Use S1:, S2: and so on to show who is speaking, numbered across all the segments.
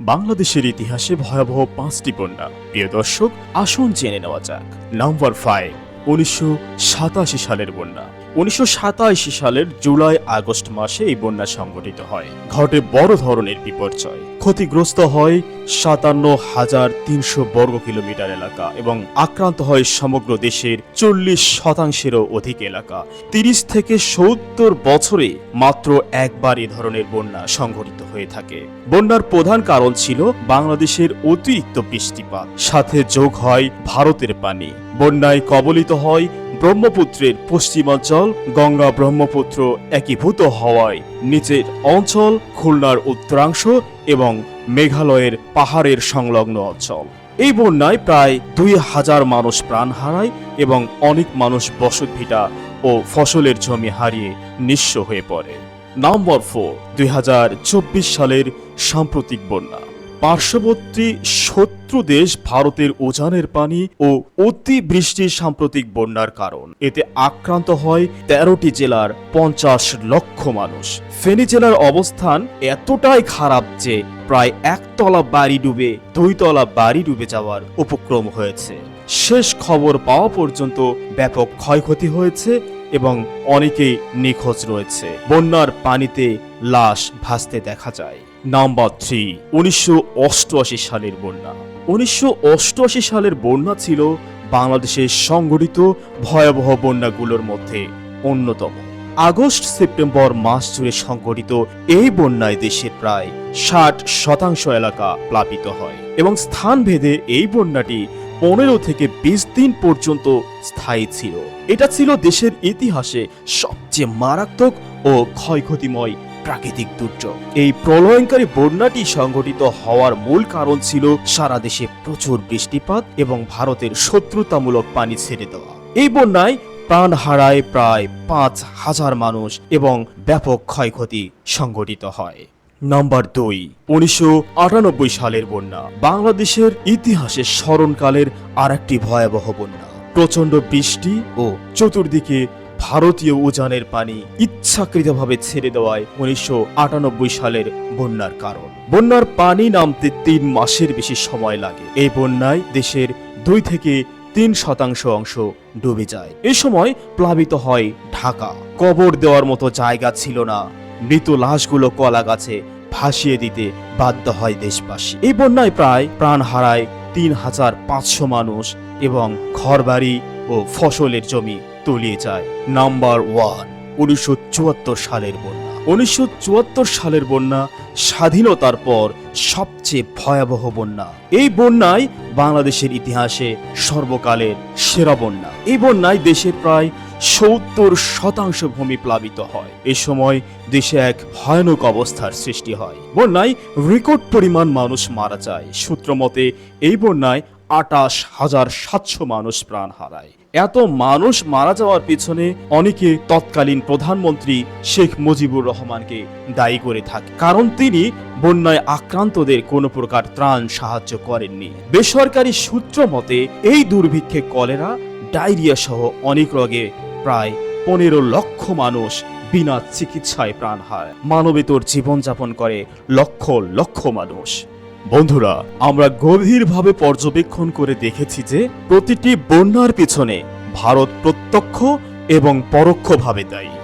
S1: বাংলাদেশের ইতিহাসে ভয়াবহ পাঁচটি বন্যা প্রিয় দর্শক, আসুন জেনে নেওয়া যাক। নাম্বার ফাইভ উনিশশো সাতাশি সালের বন্যা। উনিশশো সাতাশি সালের জুলাই আগস্ট মাসে এই বন্যা সংঘটিত হয়। ঘটে বড় ধরনের বিপর্যয়। ক্ষতিগ্রস্ত হয় সাতান্ন হাজার তিনশো বর্গ কিলোমিটার এলাকা এবং আক্রান্ত হয় সমগ্র দেশের চল্লিশ শতাংশেরও অধিক এলাকা। তিরিশ থেকে সত্তর বছরে মাত্র একবার এ ধরনের বন্যা সংঘটিত হয়ে থাকে। বন্যার প্রধান কারণ ছিল বাংলাদেশের অতিরিক্ত বৃষ্টিপাত। সাথে যোগ হয় ভারতের পানি। বন্যায় কবলিত হয় ব্রহ্মপুত্রের পশ্চিমাঞ্চল। গঙ্গা ব্রহ্মপুত্র একীভূত হওয়ায় নিচের অঞ্চল, খুলনার উত্তরাংশ এবং মেঘালয়ের পাহাড়ের সংলগ্ন অঞ্চল। এই বন্যায় প্রায় দুই হাজার মানুষ প্রাণ হারায় এবং অনেক মানুষ বসতভিটা ও ফসলের জমি হারিয়ে নিঃস্ব হয়ে পড়ে। নম্বর ফোর দুই হাজার চব্বিশ সালের সাম্প্রতিক বন্যা। পার্শ্ববর্তী শত্রু দেশ ভারতের উজানের পানি ও অতিবৃষ্টির সাম্প্রতিক বন্যার কারণ। এতে আক্রান্ত হয় তেরোটি জেলার পঞ্চাশ লক্ষ মানুষ। ফেনী জেলার অবস্থান এতটাই খারাপ যে প্রায় একতলা বাড়ি ডুবে দুইতলা বাড়ি ডুবে যাওয়ার উপক্রম হয়েছে। শেষ খবর পাওয়া পর্যন্ত ব্যাপক ক্ষয়ক্ষতি হয়েছে এবং অনেকেই নিখোঁজ রয়েছে। বন্যার পানিতে লাশ ভাসতে দেখা যায়। নাম্বার থ্রি উনিশশো অষ্টআশি সালের বন্যা। উনিশশো অষ্টআশি সালের বন্যা ছিল বাংলাদেশের সংঘটিত ভয়াবহ বন্যাগুলোর মধ্যে অন্যতম। আগস্ট, সেপ্টেম্বর মাস জুড়ে সংঘটিত এই বন্যায় দেশের প্রায় ষাট শতাংশ এলাকা প্লাবিত হয় এবং স্থানভেদে এই বন্যাটি পনেরো থেকে বিশ দিন পর্যন্ত স্থায়ী ছিল। এটা ছিল দেশের ইতিহাসে সবচেয়ে মারাত্মক ও ক্ষয়ক্ষতিময় প্রাকৃতিক দুর্যোগ। এই প্রলয়ঙ্কারী বন্যাটি সংঘটিত হওয়ার মূল কারণ ছিল সারা দেশে প্রচুর বৃষ্টিপাত এবং ভারতের শত্রুতামূলক পানি ছেড়ে দেওয়া। এই বন্যায় প্রাণ হারায় প্রায় পাঁচ হাজার মানুষ এবং ব্যাপক ক্ষয়ক্ষতি সংঘটিত হয়। নাম্বার দুই, উনিশশো সালের বন্যা। বাংলাদেশের ইতিহাসে স্মরণকালের আর একটি ভয়াবহ বন্যা। প্রচণ্ড বৃষ্টি ও চতুর্দিকে ভারতীয় উজানের পানি ইচ্ছাকৃতভাবে ছেড়ে দেওয়ায় উনিশশো আটানব্বই সালের বন্যার কারণ। বন্যার পানি নামতে তিন মাসের বেশি সময় লাগে। এই বন্যায় দেশের দুই থেকে তিন শতাংশ অংশ ডুবে যায়। এ সময় প্লাবিত হয় ঢাকা। কবর দেওয়ার মতো জায়গা ছিল না। মৃত লাশগুলো কলা গাছে ভাসিয়ে দিতে বাধ্য হয় দেশবাসী। এই বন্যায় প্রায় প্রাণ হারায় তিন হাজার পাঁচশো মানুষ এবং ঘরবাড়ি ও ফসলের জমি তলিয়ে যায়। নাম্বার ওয়ান উনিশশো চুয়াত্তর সালের বন্যা। উনিশশো চুয়াত্তর সালের বন্যা স্বাধীনতার পর সবচেয়ে ভয়াবহ বন্যা। এই বন্যায় বাংলাদেশের ইতিহাসে সর্বকালের সেরা বন্যা। এই বন্যায় দেশের প্রায় সত্তর শতাংশ ভূমি প্লাবিত হয়। এ সময় দেশে এক ভয়ানক অবস্থার সৃষ্টি হয়। বন্যায় রেকর্ড পরিমাণ মানুষ মারা যায়। সূত্র মতে, এই বন্যায় আটাশ হাজার সাতশো মানুষ প্রাণ হারায়। এত মানুষ মারা যাওয়ার পিছনে অনেকে তৎকালীন প্রধানমন্ত্রী শেখ মুজিবুর রহমানকে দায়ী করে থাকে, কারণ তিনি বন্যায় আক্রান্তদের কোনো প্রকার ত্রাণ সাহায্য করেননি। বেসরকারি সূত্র মতে, এই দুর্ভিক্ষে কলেরা, ডায়রিয়া সহ অনেক রোগে প্রায় পনেরো লক্ষ মানুষ বিনা চিকিৎসায় প্রাণ হায় মানবেতর জীবনযাপন করে লক্ষ লক্ষ মানুষ। বন্ধুরা, আমরা গভীরভাবে পর্যবেক্ষণ করে দেখেছি যে প্রতিটি বন্যার পিছনে ভারত প্রত্যক্ষ এবং পরোক্ষভাবে দায়ী।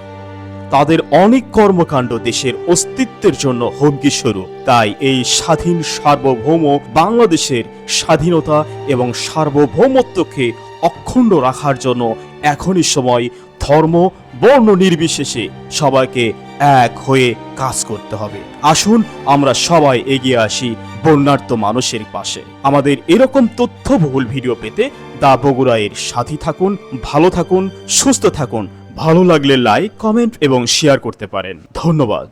S1: তাদের অনেক কর্মকাণ্ড দেশের অস্তিত্বের জন্য হুমকি স্বরূপ তাই এই স্বাধীন সার্বভৌম বাংলাদেশের স্বাধীনতা এবং সার্বভৌমত্বকে অক্ষুণ্ণ রাখার জন্য এখনই সময় ধর্ম, বর্ণ নির্বিশেষে সবাইকে এক হয়ে কাজ করতে হবে। আসুন, আমরা সবাই এগিয়ে আসি বন্যার্ত মানুষের পাশে। আমাদের এরকম তথ্যবহুল ভিডিও পেতে দা বগুড়া এর সাথী থাকুন, ভালো থাকুন, সুস্থ থাকুন। ভালো লাগলে লাইক কমেন্ট এবং শেয়ার করতে পারেন। ধন্যবাদ।